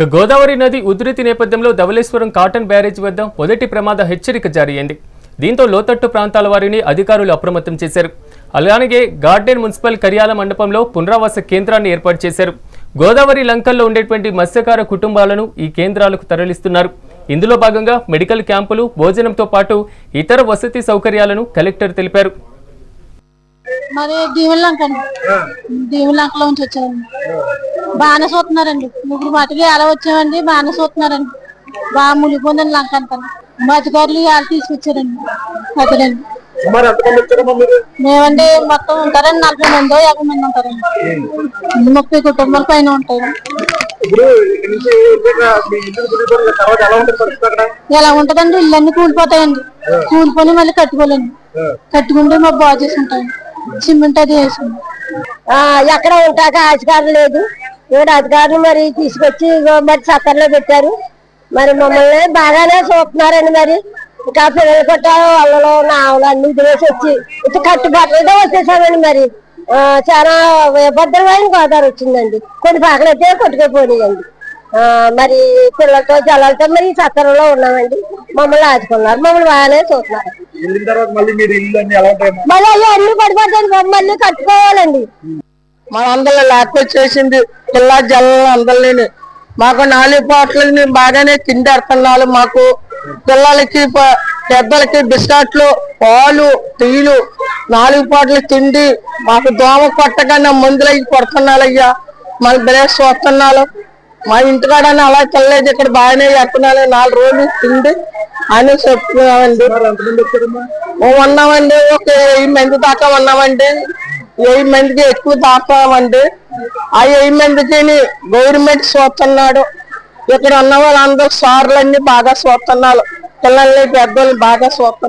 ఇక గోదావరి నది ఉధృతి నేపథ్యంలో ధవళేశ్వరం కాటన్ బ్యారేజ్ వద్ద మొదటి ప్రమాద హెచ్చరిక జారీ అయింది. దీంతో లోతట్టు ప్రాంతాల వారిని అధికారులు అప్రమత్తం చేశారు. అలాగే గార్డెన్ మున్సిపల్ కర్యాల మండపంలో పునరావాస కేంద్రాన్ని ఏర్పాటు చేశారు. గోదావరి లంకల్లో ఉండేటువంటి మత్స్యకార కుటుంబాలను ఈ కేంద్రాలకు తరలిస్తున్నారు. ఇందులో భాగంగా మెడికల్ క్యాంపులు భోజనంతో పాటు ఇతర వసతి సౌకర్యాలను కలెక్టర్ తెలిపారు. మరి దీవులంక దీవులంకలో నుంచి వచ్చారండి బాగానే చూస్తున్నారండి. ముగ్గురు మటుకి ఎలా వచ్చామండి బాగానే చూస్తున్నారండి. బాగా మునిగిపోయిందండి లంక అంతా. మధ్యకారులు వాళ్ళు తీసుకొచ్చారండి. అతడండి మేమండి మొత్తం ఉంటారండి నలభై మంది యాభై మంది ఉంటారండి. ముప్పై కుటుంబాల పైన ఉంటాయి ఇల్లు ఎలా ఎలా ఉంటదండి? ఇళ్ళన్నీ కూలిపోతాయండి. కూలిపోయి మళ్ళీ కట్టుకోలేండి కట్టుకుంటే మా బాగు చేసుకుంటాయండి. సిమెంట్ ఆ, ఎక్కడ ఉంటాక అధికారం లేదు. ఇక్కడ అధికారులు మరి తీసుకొచ్చి మరి సత్తర్లో పెట్టారు. మరి మమ్మల్ని బాగానే చూస్తున్నారండి మరి. ఇంకా పిల్లలు కొట్టారు వాళ్ళలో నావలు అన్ని వదిలేసి వచ్చి ఇటు కట్టుబాట్లతో వచ్చేసామండి మరి. చాలా భద్రమైన గోదావరి వచ్చిందండి. కొన్ని పాకలైతే కొట్టుకుపోయినాయండి. మరి పిల్లలతో జలాలతో మరి ఈ సత్తరంలో ఉన్నామండి. మమ్మల్ని ఆదుకున్నారు. మమ్మల్ని బాగానే చూస్తున్నారు. వెళ్ళిన తర్వాత మళ్ళీ మీరు ఇల్లు అన్ని ఎలా ఉంటాయమ్మా మళ్ళీ అయ్యో అన్ని పడిపోతాయి మళ్ళీ కట్టుకోవాలండి. మన అందరిలో లాక్కొచ్చేసింది పిల్ల జల్లం అందరిని. మాకు నాలుగు పాటలని బాగానే తిండి మాకు. పిల్లలకి పెద్దలకి బిస్కెట్లు పాలు టీలు నాలుగు పాటలు తిండి. మాకు దోమ కొట్టగానే మందులు అవి కొడుతున్నారయ్యా మన బ్రేస్ వస్తున్నాలు. మా ఇంటికాడని అలా తెల్లలేదు ఇక్కడ బాగానే ఎత్తున్నాను నాలుగు రోజులు తిండి. అని చెప్తున్నామండి. ఉన్నామండి ఒక వెయ్యి మంది దాకా ఉన్నామండి వెయ్యి మందికి ఎక్కువ దాకామండి ఆ వెయ్యి మందికి గవర్నమెంట్ చూస్తున్నాడు ఇక్కడ ఉన్న వాళ్ళందరూ సార్లన్నీ బాగా చూస్తున్నారు పిల్లల్ని పెద్దోళ్ళు బాగా చూస్తున్నారు